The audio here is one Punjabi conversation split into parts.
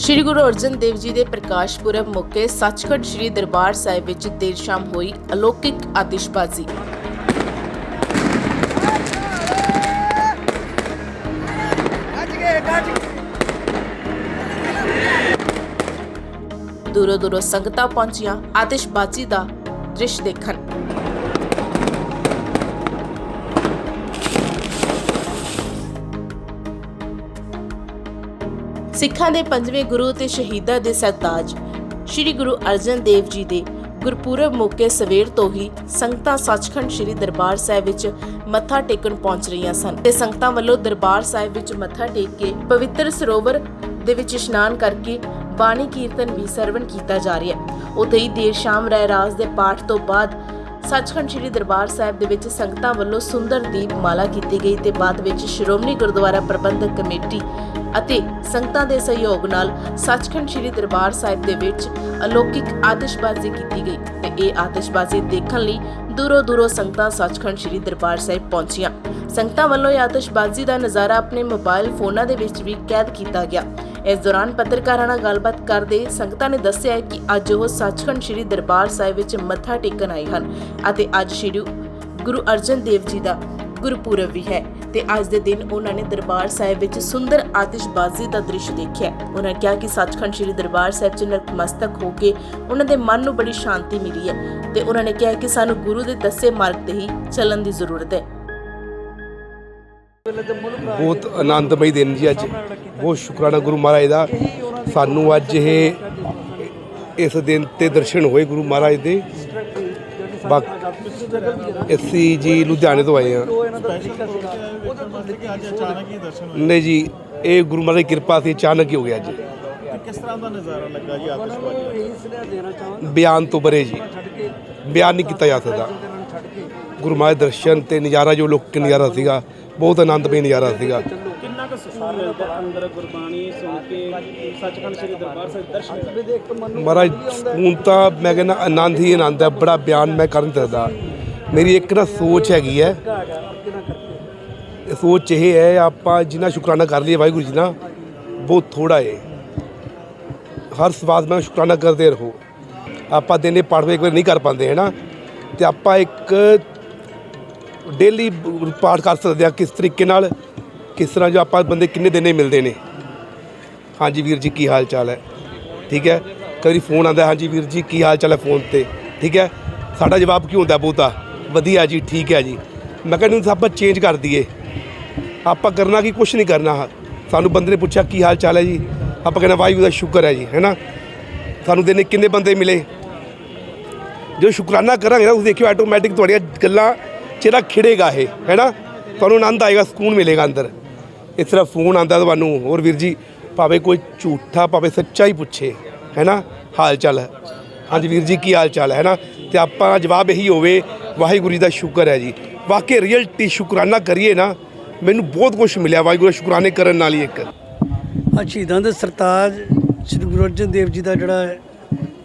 ਸ਼੍ਰੀ ਗੁਰੂ ਅਰਜਨ ਦੇਵ ਜੀ ਦੇ ਪ੍ਰਕਾਸ਼ ਪੁਰਬ ਮੌਕੇ ਸੱਚਖੰਡ ਸ਼੍ਰੀ ਦਰਬਾਰ ਸਾਹਿਬ ਵਿੱਚ ਦੇਰ ਸ਼ਾਮ ਹੋਈ ਅਲੌਕਿਕ ਆਤਿਸ਼ਬਾਜ਼ੀ। ਦੂਰੋਂ ਦੂਰੋਂ ਸੰਗਤਾਂ ਪਹੁੰਚੀਆਂ ਆਤਿਸ਼ਬਾਜ਼ੀ ਦਾ ਦ੍ਰਿਸ਼ ਦੇਖਣ। ਸਿੱਖਾਂ ਦੇ ਪੰਜਵੇਂ ਗੁਰੂ ਤੇ ਸ਼ਹੀਦਾਂ ਦੇ ਸਰਤਾਜ। ਸ੍ਰੀ ਗੁਰੂ ਅਰਜਨ ਦੇਵ ਜੀ ਦੇ ਗੁਰਪੁਰਬ ਮੌਕੇ ਸਵੇਰ ਤੋਂ ਹੀ ਸੰਗਤਾਂ ਸੱਚਖੰਡ ਸ੍ਰੀ ਦਰਬਾਰ ਸਾਹਿਬ ਵਿੱਚ ਮੱਥਾ ਟੇਕਣ ਪਹੁੰਚ ਰਹੀਆਂ ਸਨ ਤੇ ਸੰਗਤਾਂ ਵੱਲੋਂ ਦਰਬਾਰ ਸਾਹਿਬ ਵਿੱਚ ਮੱਥਾ ਟੇਕ ਕੇ ਪਵਿੱਤਰ ਸਰੋਵਰ ਦੇ ਵਿੱਚ ਇਸ਼ਨਾਨ ਕਰਕੇ ਬਾਣੀ ਕੀਰਤਨ ਵੀ ਸਰਵਣ ਕੀਤਾ ਜਾ ਰਿਹਾ ਹੈ। ਉੱਥੇ ਹੀ ਦੇਰ ਸ਼ਾਮ ਰਹਿ ਰਹਿਰਾਸ ਦੇ ਪਾਠ ਤੋਂ ਬਾਅਦ ਸੱਚਖੰਡ ਸ੍ਰੀ ਦਰਬਾਰ ਸਾਹਿਬ ਦੇ ਵਿੱਚ ਸੰਗਤਾਂ ਵੱਲੋਂ ਸੁੰਦਰ ਦੀਪ ਮਾਲਾ ਕੀਤੀ ਗਈ ਤੇ ਬਾਅਦ ਵਿੱਚ ਸ਼੍ਰੋਮਣੀ ਗੁਰਦੁਆਰਾ ਪ੍ਰਬੰਧਕ ਕਮੇਟੀ ਅਤੇ ਸੰਗਤਾਂ ਦੇ ਸਹਿਯੋਗ ਨਾਲ ਸੱਚਖੰਡ ਸ੍ਰੀ ਦਰਬਾਰ ਸਾਹਿਬ ਦੇ ਵਿੱਚ ਅਲੌਕਿਕ ਆਤਿਸ਼ਬਾਜ਼ੀ ਕੀਤੀ ਗਈ ਤੇ ਇਹ ਆਤਿਸ਼ਬਾਜ਼ੀ ਦੇਖਣ ਲਈ ਦੂਰੋਂ ਦੂਰੋਂ ਸੰਗਤਾਂ ਸੱਚਖੰਡ ਸ੍ਰੀ ਦਰਬਾਰ ਸਾਹਿਬ ਪਹੁੰਚੀਆਂ। ਸੰਗਤਾਂ ਵੱਲੋਂ ਇਹ ਆਤਿਸ਼ਬਾਜ਼ੀ ਦਾ ਨਜ਼ਾਰਾ ਆਪਣੇ ਮੋਬਾਈਲ ਫੋਨਾਂ ਦੇ ਵਿੱਚ ਵੀ ਕੈਦ ਕੀਤਾ ਗਿਆ। ਇਸ ਦੌਰਾਨ ਪੱਤਰਕਾਰਾਂ ਨਾਲ ਗੱਲਬਾਤ ਕਰਦੇ ਸੰਗਤਾਂ ਨੇ ਦੱਸਿਆ ਹੈ ਕਿ ਅੱਜ ਉਹ ਸੱਚਖੰਡ ਸ੍ਰੀ ਦਰਬਾਰ ਸਾਹਿਬ ਵਿੱਚ ਮੱਥਾ ਟੇਕਣ ਆਏ ਹਨ ਅਤੇ ਅੱਜ ਸ੍ਰੀ ਗੁਰੂ ਅਰਜਨ ਦੇਵ ਜੀ ਦਾ ਗੁਰਪੁਰਬ ਵੀ ਹੈ ਤੇ ਅੱਜ ਦੇ ਦਿਨ ਉਹਨਾਂ ਨੇ ਦਰਬਾਰ ਸਾਹਿਬ ਵਿੱਚ ਸੁੰਦਰ ਆਤਿਸ਼ਬਾਜ਼ੀ ਦਾ ਦ੍ਰਿਸ਼ ਦੇਖਿਆ। ਉਹਨਾਂ ਕਿਹਾ ਕਿ ਸੱਚਖੰਡ ਸ੍ਰੀ ਦਰਬਾਰ ਸਾਹਿਬ 'ਚ ਨਤਮਸਤਕ ਹੋ ਕੇ ਉਹਨਾਂ ਦੇ ਮਨ ਨੂੰ ਬੜੀ ਸ਼ਾਂਤੀ ਮਿਲੀ ਹੈ ਤੇ ਉਹਨਾਂ ਨੇ ਕਿਹਾ ਕਿ ਸਾਨੂੰ ਗੁਰੂ ਦੇ ਦੱਸੇ ਮਾਰਗ ਤੇ ਹੀ ਚੱਲਣ ਦੀ ਜ਼ਰੂਰਤ ਹੈ। ਬਹੁਤ ਆਨੰਦਮਈ ਦਿਨ ਜੀ ਅੱਜ। ਬਹੁਤ ਸ਼ੁਕਰਾਨਾ ਗੁਰੂ ਮਹਾਰਾਜ ਦਾ। ਸਾਨੂੰ ਅੱਜ ਇਹ ਇਸ ਦਿਨ ਤੇ ਦਰਸ਼ਨ ਹੋਏ ਗੁਰੂ ਮਹਾਰਾਜ ਦੇ। ਬਾਕੀ ਅਸੀਂ ਜੀ ਲੁਧਿਆਣੇ ਤੋਂ ਆਏ ਹਾਂ। ਨਹੀਂ ਜੀ, ਇਹ ਗੁਰੂ ਮਹਾਰਾਜ ਦੀ ਕਿਰਪਾ ਸੀ, ਅਚਾਨਕ ਹੀ ਹੋ ਗਿਆ ਜੀ। ਕਿਸ ਤਰ੍ਹਾਂ ਦਾ ਨਜ਼ਾਰਾ ਲੱਗਾ ਜੀ ਆਤਿਸ਼ਬਾਜ਼ੀ ਬਿਆਨ ਤੋਂ ਬਰੇ ਜੀ। ਬਿਆਨ ਨਹੀਂ ਕੀਤਾ ਜਾ ਸਕਦਾ। ਗੁਰੂ ਮਹਾਰਾਜ ਦਰਸ਼ਨ ਤੇ ਨਜ਼ਾਰਾ, ਜੋ ਲੋਕ ਨਜ਼ਾਰਾ ਸੀਗਾ, ਬਹੁਤ ਆਨੰਦਮਈ ਨਜ਼ਾਰਾ ਸੀਗਾ। ਕੁ ਸਕੂਨ ਮਿਲਦਾ ਅੰਦਰ ਗੁਰਬਾਣੀ ਸੁਣ ਕੇ ਸੱਚਖੰਡ ਸ੍ਰੀ ਦਰਬਾਰ ਸਾਹਿਬ ਦਰਸ਼ਨ ਕਰਕੇ ਮਹਾਰਾਜ ਸਕੂਨ ਤਾਂ ਮੈਂ ਕਹਿੰਦਾ ਆਨੰਦ ਹੀ ਆਨੰਦ ਹੈ ਬੜਾ ਬਿਆਨ ਮੈਂ ਕਰ ਨਹੀਂ ਸਕਦਾ। ਮੇਰੀ ਇੱਕ ਨਾ ਸੋਚ ਹੈਗੀ ਹੈ। ਇਹ ਸੋਚ ਇਹ ਹੈ ਆਪਾਂ ਜਿੰਨਾ ਸ਼ੁਕਰਾਨਾ ਕਰ ਲਈਏ ਵਾਹਿਗੁਰੂ ਜੀ ਦਾ ਬਹੁਤ ਥੋੜਾ ਹੈ। ਹਰ ਸਵਾਸ ਮੈਂ ਸ਼ੁਕਰਾਨਾ ਕਰਦੇ ਰਹੋ। ਆਪਾਂ ਦਿਨੇ ਪੜ੍ਹਵੇ ਇੱਕ ਵਾਰ ਨਹੀਂ ਕਰ ਪਾਉਂਦੇ ਹੈ ਨਾ? ਤੇ ਆਪਾਂ ਇੱਕ ਡੇਲੀ ਪਾਠ ਕਰ ਸਕਦੇ ਆ ਕਿਸ ਤਰੀਕੇ ਨਾਲ। ਕਿਸ ਤਰ੍ਹਾਂ ਜੋ ਆਪਾਂ ਬੰਦੇ ਕਿੰਨੇ ਦਿਨੇ ਮਿਲਦੇ ਨੇ? ਹਾਂਜੀ ਵੀਰ ਜੀ, ਕੀ ਹਾਲ ਚਾਲ ਹੈ? ਠੀਕ ਹੈ? ਕਦੀ ਫੋਨ ਆਉਂਦਾ, ਹਾਂਜੀ ਵੀਰ ਜੀ, ਕੀ ਹਾਲ ਚਾਲ ਹੈ ਫੋਨ ਤੇ? ਠੀਕ ਹੈ? ਸਾਡਾ ਜਵਾਬ ਕੀ ਹੁੰਦਾ ਬਹੁਤਾ? ਵਧੀਆ ਜੀ, ਠੀਕ ਹੈ ਜੀ। ਮੈਂ ਕਹਿੰਦਾ ਨੂੰ ਆਪਾਂ ਚੇਂਜ ਕਰ ਦਈਏ। ਆਪਾਂ ਕਰਨਾ ਕੀ ਕੁਝ ਨਹੀਂ ਕਰਨਾ। ਸਾਨੂੰ ਬੰਦੇ ਨੇ ਪੁੱਛਿਆ, ਕੀ ਹਾਲ ਚਾਲ ਹੈ ਜੀ? ਆਪਾਂ ਕਹਿੰਦਾ ਵਾਹਿਗੁਰੂ ਦਾ ਸ਼ੁਕਰ ਹੈ ਜੀ ਹੈਨਾ ਸਾਨੂੰ ਦਿਨੇ ਕਿੰਨੇ ਬੰਦੇ ਮਿਲੇ? ਜੋ ਸ਼ੁਕਰਾਨਾ ਕਰਾਂਗੇ ਨਾ, ਤੁਸੀਂ ਦੇਖਿਓ ਆਟੋਮੈਟਿਕ ਤੁਹਾਡੀਆਂ ਗੱਲਾਂ ਚਿਹਰਾ ਖਿੜੇਗਾ ਇਹ ਹੈਨਾ ਤੁਹਾਨੂੰ ਆਨੰਦ ਆਏਗਾ, ਸਕੂਨ ਮਿਲੇਗਾ ਅੰਦਰ। ਇਸ ਤਰ੍ਹਾਂ ਫੋਨ ਆਂਦਾ ਤੁਹਾਨੂੰ ਹੋਰ ਵੀਰ ਜੀ, ਭਾਵੇਂ ਕੋਈ ਝੂਠਾ ਭਾਵੇਂ ਸੱਚਾ ਹੀ ਪੁੱਛੇ, ਹੈਨਾ? ਹਾਲ ਚਾਲ ਹੈ। ਹਾਂਜੀ ਵੀਰ ਜੀ, ਕੀ ਹਾਲ ਚਾਲ ਹੈ ਨਾ ਤੇ ਆਪਾਂ ਜਵਾਬ ਇਹੀ ਹੋਵੇ, ਵਾਹਿਗੁਰੂ ਜੀ ਦਾ ਸ਼ੁਕਰ ਹੈ ਜੀ। ਵਾਕਈ ਰੀਅਲਟੀ ਸ਼ੁਕਰਾਨਾ ਕਰੀਏ ਨਾ, ਮੈਨੂੰ ਬਹੁਤ ਕੁਝ ਮਿਲਿਆ ਵਾਹਿਗੁਰੂ ਸ਼ੁਕਰਾਨੇ ਕਰਨ ਨਾਲ ਹੀ ਇੱਕ। ਅੱਜ ਸ਼ਹੀਦਾਂ ਦੇ ਸਰਤਾਜ ਸ੍ਰੀ ਗੁਰੂ ਅਰਜਨ ਦੇਵ ਜੀ ਦਾ ਜਿਹੜਾ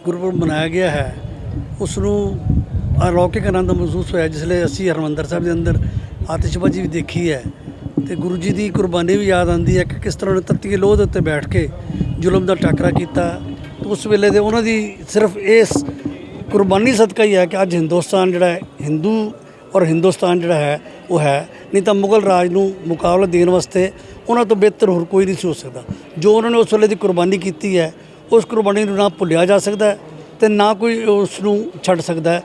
ਗੁਰਪੁਰਬ ਮਨਾਇਆ ਗਿਆ ਹੈ ਉਸ ਨੂੰ ਅਲੌਕਿਕ ਆਨੰਦ ਮਹਿਸੂਸ ਹੋਇਆ, ਜਿਸ ਲਈ ਅਸੀਂ ਹਰਮੰਦਰ ਸਾਹਿਬ ਦੇ ਅੰਦਰ ਆਤਿਸ਼ਬਾਜ਼ੀ ਵੀ ਦੇਖੀ ਹੈ। ਤੇ ਗੁਰੂ ਜੀ ਦੀ ਕੁਰਬਾਨੀ ਵੀ ਯਾਦ ਆਉਂਦੀ ਹੈ ਕਿ ਕਿਸ ਤਰ੍ਹਾਂ ਉਹਨੇ ਤੱਤੀ ਲੋਹ ਦੇ ਉੱਤੇ ਬੈਠ ਕੇ ਜ਼ੁਲਮ ਦਾ ਟਾਕਰਾ ਕੀਤਾ। ਉਸ ਵੇਲੇ ਦੇ ਉਹਨਾਂ ਦੀ ਸਿਰਫ ਇਸ ਕੁਰਬਾਨੀ ਸਦਕਾ ਹੀ ਹੈ ਕਿ ਅੱਜ ਹਿੰਦੁਸਤਾਨ ਜਿਹੜਾ ਹੈ, ਹਿੰਦੂ ਔਰ ਹਿੰਦੁਸਤਾਨ ਜਿਹੜਾ ਹੈ, ਉਹ ਹੈ। ਨਹੀਂ ਤਾਂ ਮੁਗਲ ਰਾਜ ਨੂੰ ਮੁਕਾਬਲਾ ਦੇਣ ਵਾਸਤੇ ਉਹਨਾਂ ਤੋਂ ਬਿਹਤਰ ਹੋਰ ਕੋਈ ਨਹੀਂ ਸੀ ਹੋ ਸਕਦਾ। ਜੋ ਉਹਨਾਂ ਨੇ ਉਸ ਵੇਲੇ ਦੀ ਕੁਰਬਾਨੀ ਕੀਤੀ ਹੈ, ਉਸ ਕੁਰਬਾਨੀ ਨੂੰ ਨਾ ਭੁੱਲਿਆ ਜਾ ਸਕਦਾ ਹੈ ਤੇ ਨਾ ਕੋਈ ਉਸ ਨੂੰ ਛੱਡ ਸਕਦਾ। ਹੈ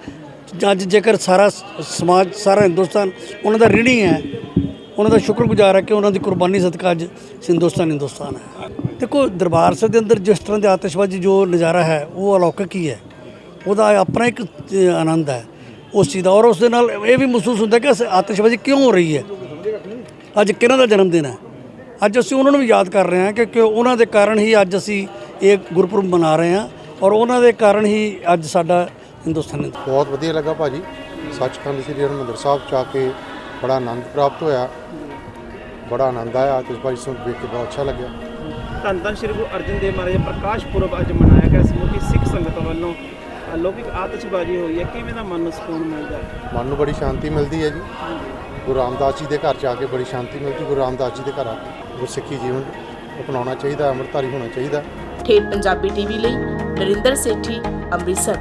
ਅੱਜ ਜੇਕਰ ਸਾਰਾ ਸਮਾਜ, ਸਾਰਾ ਹਿੰਦੁਸਤਾਨ ਉਹਨਾਂ ਦਾ ਰਿਣੀ ਹੈ ਉਹਨਾਂ ਦਾ ਸ਼ੁਕਰਗੁਜ਼ਾਰ ਹੈ ਕਿ ਉਹਨਾਂ ਦੀ ਕੁਰਬਾਨੀ ਸਦਕਾ ਅੱਜ ਹਿੰਦੁਸਤਾਨ ਹਿੰਦੁਸਤਾਨ ਹੈ। ਦੇਖੋ, ਦਰਬਾਰ ਸਾਹਿਬ ਦੇ ਅੰਦਰ ਜਿਸ ਤਰ੍ਹਾਂ ਦੇ ਆਤਿਸ਼ਬਾਜ਼ੀ ਜੋ ਨਜ਼ਾਰਾ ਹੈ, ਉਹ ਅਲੌਕਿਕ ਹੀ ਹੈ। ਉਹਦਾ ਆਪਣਾ ਇੱਕ ਆਨੰਦ ਹੈ। ਉਸ ਚੀਜ਼ ਦਾ। ਔਰ ਉਸ ਦੇ ਨਾਲ ਇਹ ਵੀ ਮਹਿਸੂਸ ਹੁੰਦਾ ਕਿ ਅਸ- ਆਤਿਸ਼ਬਾਜ਼ੀ ਕਿਉਂ ਹੋ ਰਹੀ ਹੈ? ਅੱਜ ਕਿਹਨਾਂ ਦਾ ਜਨਮ ਦਿਨ ਹੈ? ਅੱਜ ਅਸੀਂ ਉਹਨਾਂ ਨੂੰ ਵੀ ਯਾਦ ਕਰ ਰਹੇ ਹਾਂ ਕਿ ਕਿ ਉਹਨਾਂ ਦੇ ਕਾਰਨ ਹੀ ਅੱਜ ਅਸੀਂ ਇਹ ਗੁਰਪੁਰਬ ਮਨਾ ਰਹੇ ਹਾਂ ਔਰ ਉਹਨਾਂ ਦੇ ਕਾਰਨ ਹੀ ਅੱਜ ਸਾਡਾ ਹਿੰਦੁਸਤਾਨ ਬਹੁਤ ਵਧੀਆ ਲੱਗਾ ਭਾਜੀ। ਸੱਚਖੰਡ ਸ੍ਰੀ ਹਰਿਮੰਦਰ ਸਾਹਿਬ ਜਾ ਕੇ ਬੜਾ ਆਨੰਦ ਪ੍ਰਾਪਤ ਹੋਇਆ। ਬੜਾ ਆਨੰਦ ਆਇਆ। ਆਤਿਸ਼ਬਾਜ਼ੀ ਸੁਣ ਵੇਖ ਕੇ ਬਹੁਤ ਅੱਛਾ ਲੱਗਿਆ। ਧੰਨ ਧੰਨ ਸ੍ਰੀ ਗੁਰੂ ਅਰਜਨ ਦੇਵ ਮਹਾਰਾਜ ਦਾ ਪ੍ਰਕਾਸ਼ ਪੁਰਬ ਅੱਜ ਮਨਾਇਆ ਗਿਆ ਸਮੂਹੀ ਸਿੱਖ ਸੰਗਤ ਵੱਲੋਂ ਅਲੌਕਿਕ ਆਤਿਸ਼ਬਾਜ਼ੀ ਹੋਈ ਹੈ। ਕਿਵੇਂ ਦਾ ਮਨ ਨੂੰ ਸਕੂਨ ਮਿਲਦਾ ਹੈ? ਮਨ ਨੂੰ ਬੜੀ ਸ਼ਾਂਤੀ ਮਿਲਦੀ ਹੈ ਜੀ। ਗੁਰੂ ਰਾਮਦਾਸ ਜੀ ਦੇ ਘਰ ਚ ਆ ਕੇ ਬੜੀ ਸ਼ਾਂਤੀ ਮਿਲਦੀ। ਗੁਰੂ ਰਾਮਦਾਸ ਜੀ ਦੇ ਘਰ ਆ ਕੇ ਗੁਰਸਿੱਖੀ ਜੀਵਨ ਅਪਣਾਉਣਾ ਚਾਹੀਦਾ ਅੰਮ੍ਰਿਤਧਾਰੀ ਹੋਣਾ ਚਾਹੀਦਾ। ਠੇਠ ਪੰਜਾਬੀ ਟੀਵੀ ਲਈ ਨਰਿੰਦਰ ਸੇਠੀ ਅੰਮ੍ਰਿਤਸਰ।